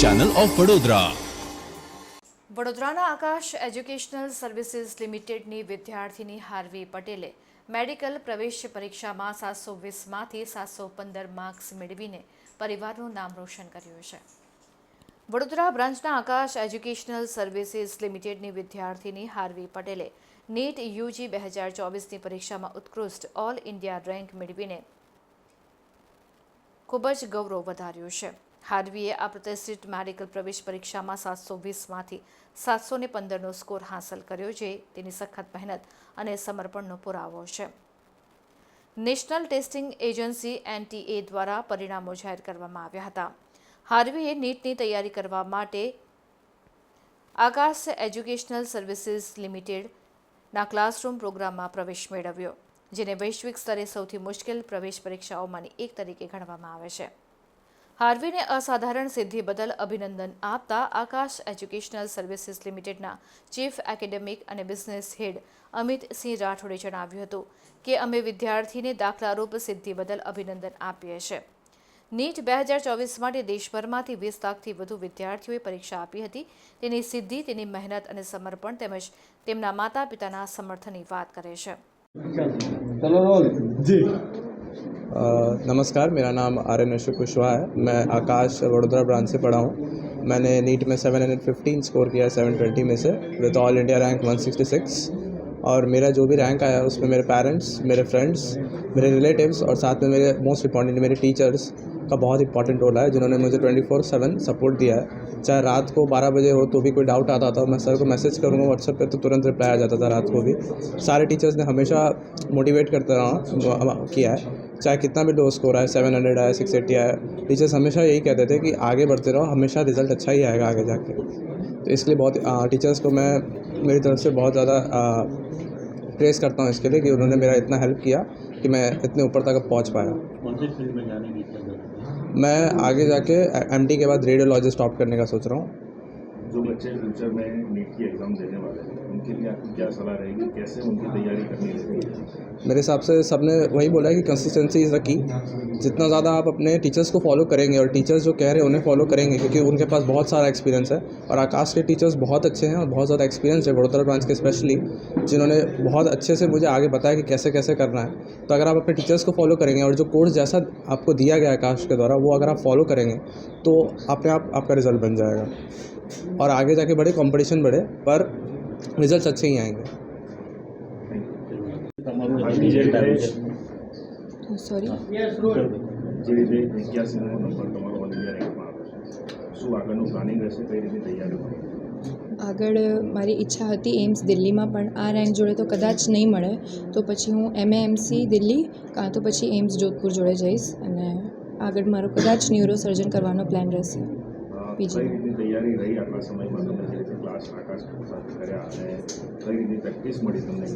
channel of Vadodara વડોદરાના આકાશ educational services લિમિટેડની વિદ્યાર્થીની Harvey પટેલે મેડિકલ પ્રવેશ પરીક્ષામાં સાતસો વીસમાંથી સાતસો પંદર માર્ક્સ મેળવીને પરિવારનું નામ રોશન કર્યું છે વડોદરા બ્રાન્ચના આકાશ એજ્યુકેશનલ સર્વિસીસ લિમિટેડની વિદ્યાર્થીની હાર્વી પટેલે નીટ યુજી બે હજાર ચોવીસની પરીક્ષામાં ઉત્કૃષ્ટ ઓલ ઇન્ડિયા રેન્ક મેળવીને ખૂબ જ ગૌરવ વધાર્યું છે હાર્વીએ આ પ્રતિષ્ઠિત મેડિકલ પ્રવેશ પરીક્ષામાં સાતસો વીસમાંથી સાતસો ને પંદરનો સ્કોર હાંસલ કર્યો છે તેની સખત મહેનત અને સમર્પણનો પુરાવો છે નેશનલ ટેસ્ટિંગ એજન્સી એનટીએ દ્વારા પરિણામો જાહેર કરવામાં આવ્યા હતા હાર્વીએ નીટની તૈયારી કરવા માટે આકાશ એજ્યુકેશનલ સર્વિસીસ લિમિટેડના ક્લાસરૂમ પ્રોગ્રામમાં પ્રવેશ મેળવ્યો જેને વૈશ્વિક સ્તરે સૌથી મુશ્કેલ પ્રવેશ પરીક્ષાઓમાંની એક તરીકે ગણવામાં આવે છે હાર્વીને અસાધારણ સિદ્ધિ બદલ અભિનંદન આપતા આકાશ એજ્યુકેશનલ સર્વિસીસ લિમિટેડના ચીફ એકેડેમિક અને બિઝનેસ હેડ અમિત સિંહ રાઠોડે જણાવ્યું હતું કે અમે વિદ્યાર્થીને દાખલારૂપ સિદ્ધિ બદલ અભિનંદન આપીએ છીએ નીટ બે હજાર ચોવીસ માટે દેશભરમાંથી વીસ લાખથી વધુ વિદ્યાર્થીઓએ પરીક્ષા આપી હતી તેની સિદ્ધિ તેની મહેનત અને સમર્પણ તેમજ તેમના માતા પિતાના સમર્થનની વાત કરે છે नमस्कार मेरा नाम आर एन अशोक कुशवाहा है मैं आकाश वडोदरा ब्रांच से पढ़ा हूँ मैंने नीट में सेवन हंड्रेड फिफ्टीन स्कोर किया है सेवन ट्वेंटी में से with all India rank one sixty six और मेरा जो भी रैंक आया उसमें मेरे पेरेंट्स मेरे फ्रेंड्स मेरे रिलेटिव्स और साथ में मेरे मोस्ट इंपॉर्टेंट मेरे टीचर्स का बहुत इंपॉर्टेंट रोल है जिन्होंने मुझे ट्वेंटी फोर सेवन सपोर्ट दिया है चाहे रात को बारह बजे हो तो भी कोई डाउट आता था मैं सर को मैसेज करूँगा व्हाट्सएप पे तो तुरंत रिप्लाई आ जाता था रात को भी सारे टीचर्स ने हमेशा मोटिवेट करता रहा किया है चाहे कितना भी डोज स्कोर आए सेवन हंड्रेड आए सिक्स एट्टी आए टीचर्स हमेशा यही कहते थे कि आगे बढ़ते रहो हमेशा रिज़ल्ट अच्छा ही आएगा आगे जाके तो इसलिए बहुत टीचर्स को मैं मेरी तरफ से बहुत ज़्यादा प्रेस करता हूँ इसके लिए कि उन्होंने मेरा इतना हेल्प किया कि मैं इतने ऊपर तक पहुँच पाया मैं आगे जाके एम के बाद रेडियोलॉजिस्ट ऑप करने का सोच रहा हूँ जो बच्चे फ्यूचर में नीट की एग्ज़ाम देने वाले हैं उनके लिए आपकी क्या सलाह रहेगी कैसे उनकी तैयारी करनी रहेगी मेरे हिसाब से सबने वही बोला है कि कंसिस्टेंसी इज़ द की जितना ज़्यादा आप अपने टीचर्स को फॉलो करेंगे और टीचर्स जो कह रहे हैं उन्हें फॉलो करेंगे क्योंकि उनके पास बहुत सारा एक्सपीरियंस है और आकाश के टीचर्स बहुत अच्छे हैं और बहुत ज़्यादा एक्सपीरियंस है बड़ोदरा ब्रांच के स्पेशली जिन्होंने बहुत अच्छे से मुझे आगे बताया कि कैसे कैसे करना है तो अगर आप अपने टीचर्स को फॉलो करेंगे और जो कोर्स जैसा आपको दिया गया आकाश के द्वारा वो अगर आप फॉलो करेंगे तो अपने आप आपका रिजल्ट बन जाएगा और आगे जाके बड़े कंपटीशन बड़े पर रिजल्ट अच्छे ही आएंगे तो मारो रिजल्ट आयो छे सॉरी जेडी 81 નંબર પર તમારો મને રેકોર્ડ સુ આગળ નું પ્લાનિંગ રહેશે કઈ રીતે તૈયારી આગળ મારી ઈચ્છા હતી એમ્સ દિલ્હીમાં પણ આ રેન્ક જોડે તો કદાચ નઈ મળે તો પછી હું એમએમસી દિલ્હી કાં તો પછી એમ્સ जोधपुर જોડે જઈશ અને આગળ મારો કદાચ ન્યુરો સર્જન કરવાનો પ્લાન રહેશે આપી છે તૈયારી રહી આટલા સમયમાં તમે જે રીતે ક્લાસ આકાશ કર્યા અને કઈ રીતે પ્રેક્ટિસ મળી તમને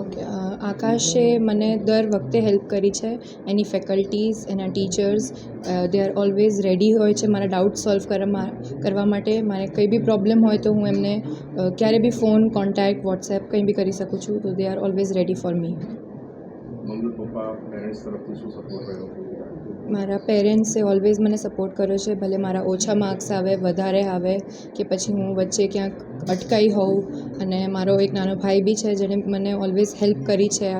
ઓકે આકાશે મને દર વખતે હેલ્પ કરી છે એની ફેકલ્ટીઝ એના teachers they are always ready હોય છે મારા ડાઉટ સોલ્વ કરવા માટે મારે કંઈ બી પ્રોબ્લેમ હોય તો હું એમને ક્યારે બી ફોન કોન્ટેક્ટ વોટ્સએપ કંઈ બી કરી શકું છું તો they are always ready for me મારા પેરેન્ટ્સે ઓલવેઝ મને સપોર્ટ કર્યો છે ભલે મારા ઓછા માર્ક્સ આવે વધારે આવે કે પછી હું વચ્ચે ક્યાંક અટકાઈ હોઉં અને મારો એક નાનો ભાઈ બી છે જેણે મને ઓલવેઝ હેલ્પ કરી છે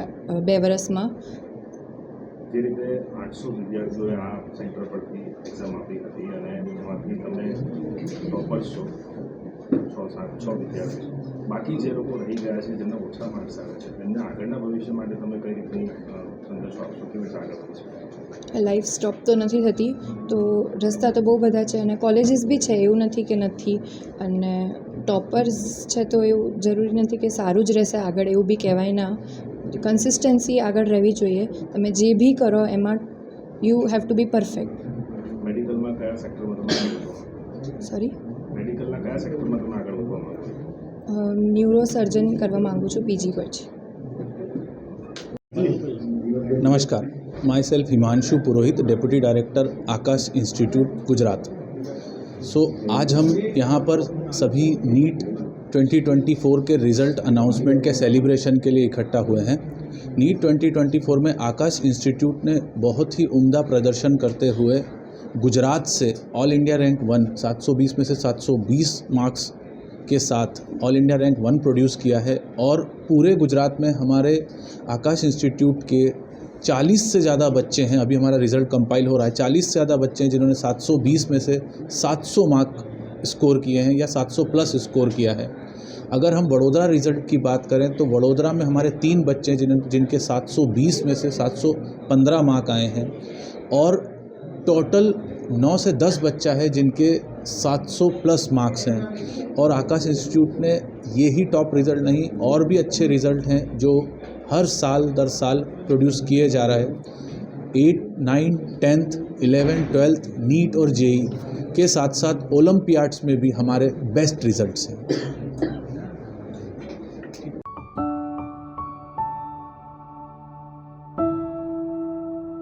બે વર્ષમાં આ સેન્ટર પરથી છ સાત છ વિદ્યાર્થીઓ બાકી જે લોકો રહી ગયા છે જેમના ઓછા માર્ક્સ આવે છે એમને આગળના ભવિષ્ય માટે તમે કઈ રીતની સંદેશો આપશો કેવી રીતે આગળ વધશે લાઈફ સ્ટોપ તો નથી થતી તો રસ્તા તો બહુ બધા છે અને કોલેજીસ બી છે એવું નથી કે નથી અને ટોપર્સ છે તો એવું જરૂરી નથી કે સારું જ રહેશે આગળ એવું બી કહેવાય ના કન્સિસ્ટન્સી આગળ રહેવી જોઈએ તમે જે બી કરો એમાં you have to be perfect sorry મેડિકલના કયા સેક્ટરમાં તમે આગળ વધવા માંગો ન્યુરો સર્જન કરવા માગું છું પીજી પરથી નમસ્કાર myself Himanshu Purohit deputy director Aakash institute Gujarat so आज हम यहाँ पर सभी नीट 2024 के रिजल्ट अनाउंसमेंट के सेलिब्रेशन के लिए इकट्ठा हुए हैं नीट 2024 में आकाश इंस्टीट्यूट ने बहुत ही उम्दा प्रदर्शन करते हुए गुजरात से ऑल इंडिया रैंक वन 720 में से 720 मार्क्स के साथ all India rank one produce किया है और पूरे गुजरात में हमारे आकाश इंस्टीट्यूट के 40 से ज़्यादा बच्चे हैं अभी हमारा रिज़ल्ट कंपाइल हो रहा है 40 से ज़्यादा बच्चे हैं जिन्होंने 720 में से 700 मार्क स्कोर किए हैं या 700 प्लस स्कोर किया है अगर हम वडोदरा रिज़ल्ट की बात करें तो वडोदरा में हमारे तीन बच्चे हैं जिन जिनके 720 में से 715 मार्क आए हैं और टोटल 9 से 10 बच्चा है जिनके 700 प्लस मार्क्स हैं और आकाश इंस्टीट्यूट ने यही टॉप रिज़ल्ट नहीं और भी अच्छे रिज़ल्ट हैं जो हर साल दर साल प्रोड्यूस किए जा रहा है eight nine tenth eleven twelfth NEET और जेई के साथ साथ ओलम्पियाड्स में भी हमारे बेस्ट रिज़ल्ट हैं